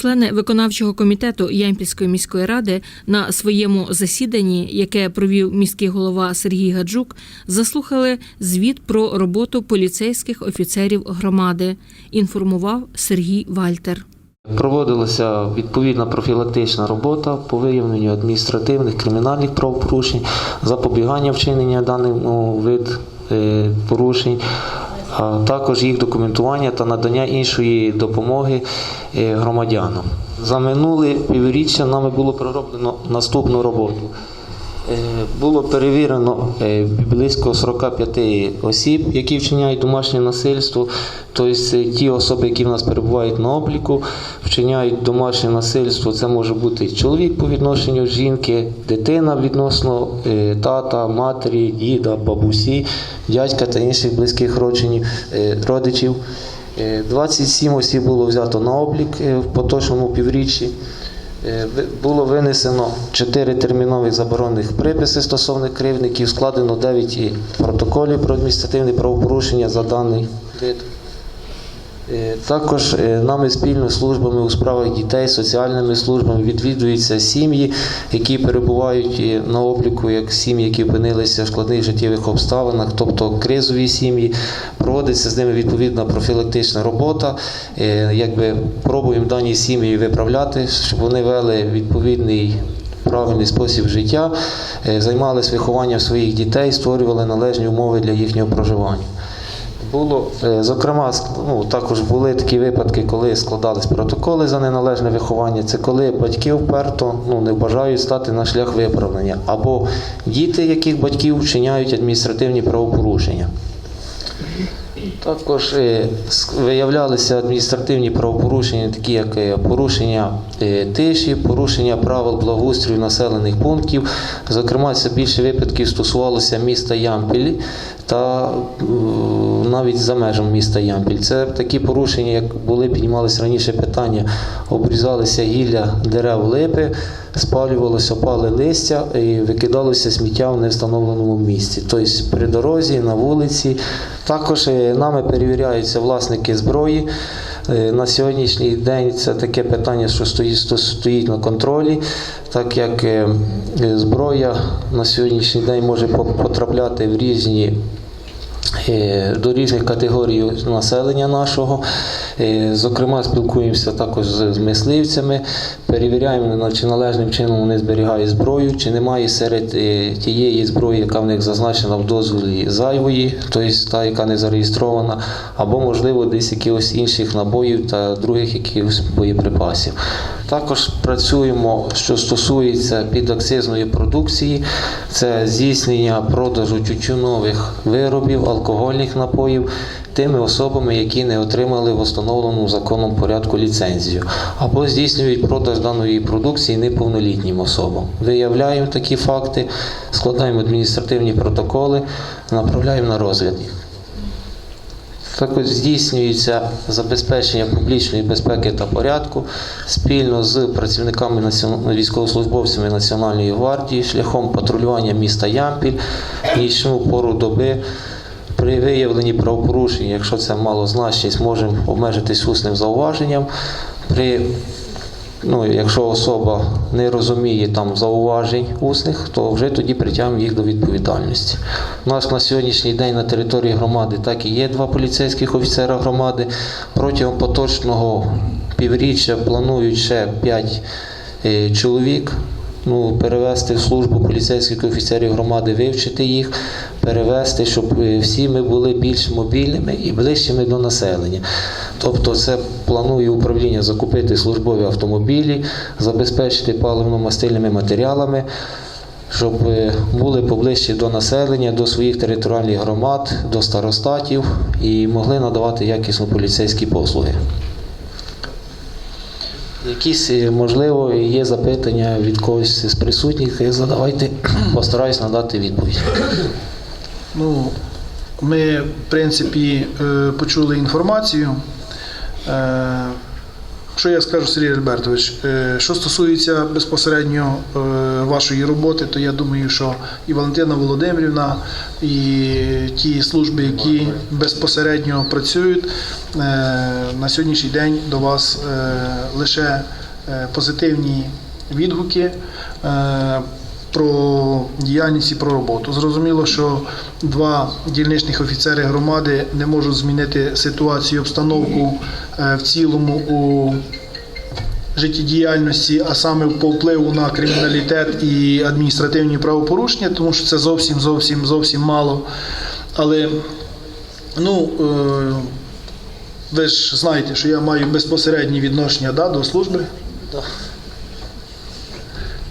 Члени виконавчого комітету Ямпільської міської ради на своєму засіданні, яке провів міський голова Сергій Гаджук, заслухали звіт про роботу поліцейських офіцерів громади. Інформував Сергій Вальтер. Проводилася відповідна профілактична робота по виявленню адміністративних кримінальних правопорушень, запобігання вчинення даного вид е, порушень, а також їх документування та надання іншої допомоги е, громадянам. За минуле півріччя нами було пророблено наступну роботу. Е, Було перевірено е, близько 45 осіб, які вчиняють домашнє насильство. Тобто е, ті особи, які в нас перебувають на обліку, вчиняють домашнє насильство. Це може бути чоловік по відношенню жінки, дитина відносно тата, матері, діда, бабусі, дядька та інших близьких родичів. родичів. Е, 27 осіб було взято на облік в поточному півріччі. Е, Було винесено 4 термінові заборонних приписи стосовно кривдників, складено 9 протоколів про адміністративне правопорушення за даний вид. Е, Також е, нами спільно з службами у справах дітей, соціальними службами відвідуються сім'ї, які перебувають е, на обліку як сім'ї, які опинилися в складних життєвих обставинах, тобто кризові сім'ї. Проводиться з ними відповідна профілактична робота. Якби пробуємо дані сім'ї виправляти, щоб вони вели відповідний. Правильний спосіб життя, займалися вихованням своїх дітей, створювали належні умови для їхнього проживання. Було, е, зокрема, ну, також були такі випадки, коли складались протоколи за неналежне виховання. Це коли батьки вперто ну, не бажають стати на шлях виправлення, або діти, яких батьків вчиняють адміністративні правопорушення. Також е, виявлялися адміністративні правопорушення, такі як е, порушення е, тиші, порушення правил благоустрою населених пунктів. Зокрема, це більше випадків стосувалося міста Ямпіль та навіть за межами міста Ямпіль. Це такі порушення, як були піднімалися раніше питання, обрізалися гілля дерев липи, спалювалося опале листя і викидалося сміття в невстановленому місці, тобто при дорозі, на вулиці. Також е, нами перевіряються власники зброї. Е, На сьогоднішній день це таке питання, що стоїть, стоїть на контролі, так як е, зброя на сьогоднішній день може потрапляти в різні до різних категорій населення нашого. Зокрема, спілкуємося також з мисливцями, перевіряємо, чи належним чином вони зберігають зброю, чи немає серед е, тієї зброї, яка в них зазначена в дозволі зайвої, тобто та, яка не зареєстрована, або, можливо, десь якихось інших набоїв та других якихось боєприпасів. Також працюємо, що стосується підакцизної продукції, це здійснення продажу тютюнових виробів, алкогольних напоїв тими особами, які не отримали в установленому законом порядку ліцензію, або здійснюють продаж даної продукції неповнолітнім особам. Виявляємо такі факти, складаємо адміністративні протоколи, направляємо на розгляд. Також здійснюється забезпечення публічної безпеки та порядку спільно з працівниками військовослужбовцями Національної гвардії шляхом патрулювання міста Ямпіль нічну пору доби. При виявленні правопорушень, якщо це мало значність, можемо обмежитись усним зауваженням. При Ну, якщо особа не розуміє там зауважень усних, то вже тоді притягнемо їх до відповідальності. У нас на сьогоднішній день на території громади так і є два поліцейських офіцера громади. Протягом поточного півріччя планують ще 5 чоловік. Ну, перевести в службу поліцейських офіцерів громади, вивчити їх, перевести, щоб е, всі ми були більш мобільними і ближчими до населення. Тобто, це планує управління закупити службові автомобілі, забезпечити паливно-мастильними матеріалами, щоб е, були поближче до населення, до своїх територіальних громад, до старостатів і могли надавати якісну поліцейські послуги. Якісь, е, можливо, є запитання від когось з присутніх, е, задавайте, постараюсь надати відповідь. Ну, ми, в принципі, е, почули інформацію. Що я скажу, Сергій Альбертович? Е, Що стосується безпосередньо е, вашої роботи, то я думаю, що і Валентина Володимирівна, і ті служби, які безпосередньо працюють, е, на сьогоднішній день до вас лише позитивні відгуки. Про діяльність і про роботу. Зрозуміло, що два дільничних офіцери громади не можуть змінити ситуацію, обстановку е, в цілому у життєдіяльності, а саме по впливу на криміналітет і адміністративні правопорушення, тому що це зовсім зовсім зовсім мало. Але ну, е, ви ж знаєте, що я маю безпосереднє відношення да, до служби.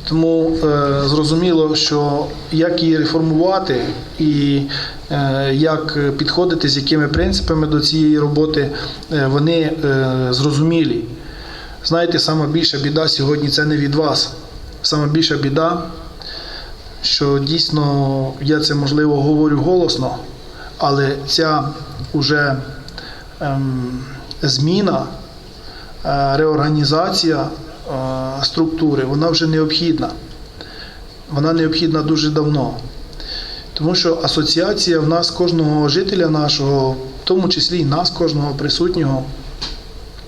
Тому е, зрозуміло, що як її реформувати і е, як підходити, з якими принципами до цієї роботи, е, вони е, зрозумілі. Знаєте, сама більша біда сьогодні це не від вас. Сама більша біда, що дійсно я це можливо говорю голосно, але ця уже ем, зміна, е, реорганізація е, структури, вона вже необхідна. Вона необхідна дуже давно. Тому що асоціація в нас кожного жителя нашого, в тому числі і нас, кожного присутнього,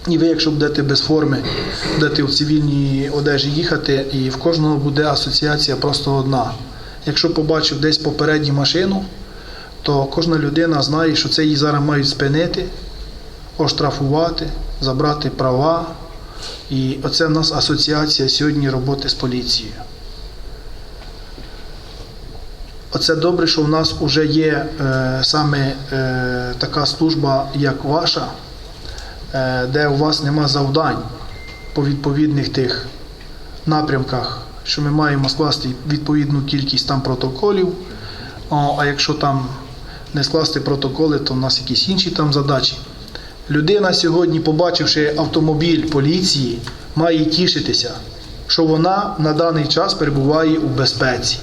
і ви, якщо будете без форми, будете в цивільній одежі їхати, і в кожного буде асоціація просто одна. Якщо побачив десь попередню машину, то кожна людина знає, що це її зараз мають спинити, оштрафувати, забрати права. І оце в нас асоціація сьогодні роботи з поліцією. Оце добре, що в нас вже є е, саме е, така служба, як ваша, е, де у вас нема завдань по відповідних тих напрямках, що ми маємо скласти відповідну кількість там протоколів. О, а якщо там не скласти протоколи, то в нас якісь інші там задачі. Людина сьогодні, побачивши автомобіль поліції, має тішитися, що вона на даний час перебуває у безпеці.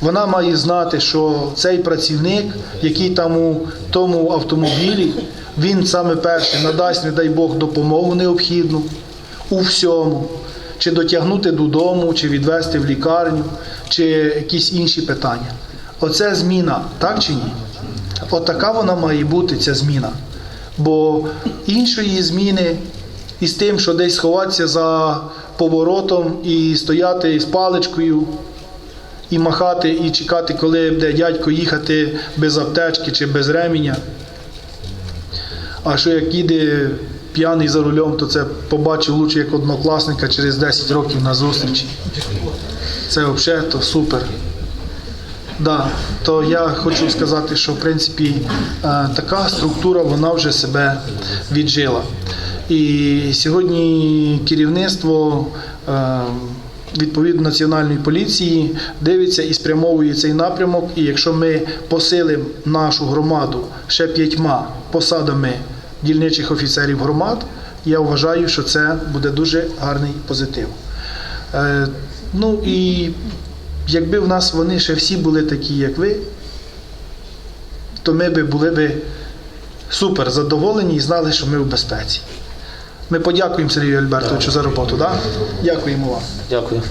Вона має знати, що цей працівник, який там у тому автомобілі, він саме перший надасть, не дай Бог, допомогу необхідну у всьому. Чи дотягнути додому, чи відвезти в лікарню, чи якісь інші питання. Оце зміна, так чи ні? От така вона має бути, ця зміна. Бо іншої зміни із тим, що десь сховатися за поворотом і стояти з паличкою, і махати, і чекати, коли буде дядько їхати без аптечки чи без ременя. А що як їде п'яний за рулем, то це побачив лучше як однокласника через 10 років на зустрічі. Це взагалі супер. Да, то я хочу сказати, що в принципі е, така структура вона вже себе віджила. І сьогодні керівництво е, відповідно національної поліції дивиться і спрямовує цей напрямок. І якщо ми посилимо нашу громаду ще п'ятьма посадами дільничих офіцерів громад, я вважаю, що це буде дуже гарний позитив. Е, Ну і якби в нас вони ще всі були такі, як ви, то ми би були би супер задоволені і знали, що ми в безпеці. Ми подякуємо Сергію Альбертовичу за роботу. Да? Дякуємо вам. Дякую.